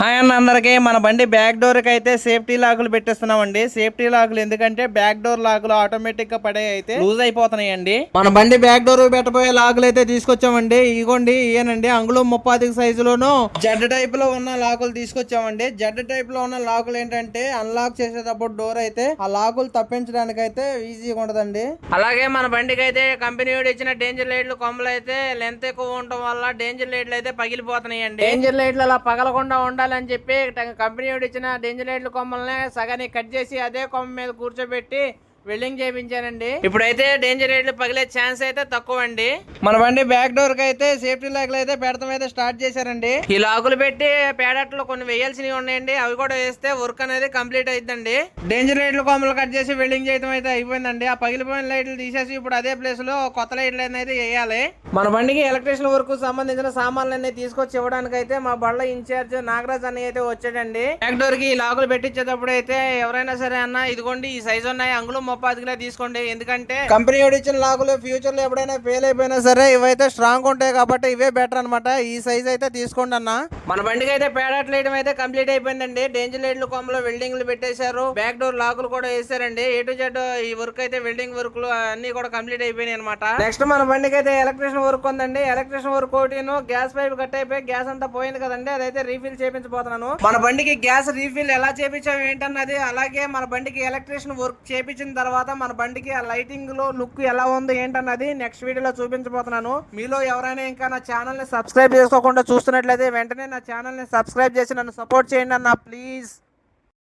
Hi అన్న అందరికి మన బండి బ్యాక్ డోర్కి అయితే సేఫ్టీ లాకులు పెట్టేస్తున్నామండి. సేఫ్టీ లాకులు ఎందుకంటే బ్యాక్ డోర్ లాకులు ఆటోమేటిక్గా పడే అయితే లూజ్ అయిపోతున్నాయండి. మన బండి బ్యాక్ డోర్ పెట్టబోయే లాకులు అయితే తీసుకొచ్చామండి. ఇగోండి ఇయనండి అంగుళం ముప్పాది సైజులోను జెడ్ టైప్లో ఉన్న లాకులు తీసుకొచ్చామండి. జెడ్ టైప్లో ఉన్న లాకులు ఏంటంటే అన్లాక్ చేసేటప్పుడు డోర్ అయితే ఆ లాకులు తప్పించడానికి అయితే ఈజీగా ఉండదండి. అలాగే మన బండికి అయితే కంపెనీ వాడు ఇచ్చిన డేంజర్ లైట్లు కొమ్మలు అయితే లెంత్ ఎక్కువ ఉండటం వల్ల డేంజర్ లైట్లు అయితే పగిలిపోతున్నాయండి. డేంజర్ లైట్లు అలా పగలకుండా ఉండాలని చెప్పి కంపెనీ వాడు ఇచ్చిన డేంజర్ లైట్లు కొమ్మల్ని సగానికి కట్ చేసి అదే కొమ్మ మీద కూర్చోబెట్టి వెల్డింగ్ చేయించానండి ఇప్పుడైతే డేంజర్ రేట్లు పగిలే ఛాన్స్ అయితే తక్కువ అండి మన బండి బ్యాక్ డోర్కి అయితే సేఫ్టీ లాక్లు అయితే పెడతాం అయితే స్టార్ట్ చేశారండి. ఈ లాకులు పెట్టి పేడట్లో కొన్ని వేయాల్సినవి ఉన్నాయండి. అవి కూడా వేస్తే వర్క్ అనేది కంప్లీట్ అయిద్దండి. డేంజర్ లైట్లు కొమ్మలు కట్ చేసి వెల్డింగ్ చేయడం అయితే అయిపోయిందండి. ఆ పగిలిపోయిన లైట్లు తీసేసి ఇప్పుడు అదే ప్లేస్లో కొత్త లైట్లు అనేది వేయాలి. మన బండికి ఎలక్ట్రీషియన్ వర్క్ సంబంధించిన సామాన్లు తీసుకొచ్చి ఇవ్వడానికి అయితే మా బళ్ళ ఇన్ఛార్జ్ నాగరాజ్ అని అయితే వచ్చాడండి. బ్యాక్ డోర్కి ఈ లాకులు పెట్టించేటప్పుడు అయితే ఎవరైనా సరే అన్న ఇదిగోండి ఈ సైజ్ ఉన్నాయి అంగుళం ముప్పాది తీసుకోండి. ఎందుకంటే కంపెనీ ఇచ్చిన లాకులు ఫ్యూచర్లో ఎప్పుడైనా ఫెయిల్ అయిపోయినా సరే ఇవైతే స్ట్రాంగ్ ఉంటాయి కాబట్టి ఇవే బెటర్ అన్నమాట. ఈ సైజ్ అయితే తీసుకోండి అన్న. మన బండికి అయితే పేడట్ వేయడం అయితే కంప్లీట్ అయిపోయిందండి. డేంజర్ లైట్లు కొమ్మలో వెల్డింగ్లు పెట్టేశారు. బ్యాక్ డోర్ లాకులు కూడా వేసారండి. ఏ టు జెడ్ ఈ వర్క్ అయితే వెల్డింగ్ వర్క్ అన్ని కూడా కంప్లీట్ అయిపోయినాయి అనమాట నెక్స్ట్ మన బండికి అయితే ఎలక్ట్రిషియన్ వర్క్ ఉందండి. ఎలక్ట్రిషియన్ వర్క్ ఒకటిను గ్యాస్ పైప్ కట్ అయిపోయి గ్యాస్ అంతా పోయింది కదండి. అదైతే రీఫిల్ చేయించబోతున్నాను మన బండికి గ్యాస్ రీఫిల్ ఎలా చేయించాం ఏంటన్నది అలాగే మన బండికి ఎలక్ట్రిషియన్ వర్క్ చేపించిన తర్వాత మన బండికి ఆ లైటింగ్లో లుక్ ఎలా ఉంది ఏంటన్నది నెక్స్ట్ వీడియోలో చూపించబోతున్నాను. మీలో ఎవరైనా ఇంకా నా ఛానల్ని సబ్స్క్రైబ్ చేసుకోకుండా చూస్తున్నట్లయితే వెంటనే నా ఛానల్ని సబ్స్క్రైబ్ చేసి నన్ను సపోర్ట్ చేయండి అన్న. ప్లీజ్.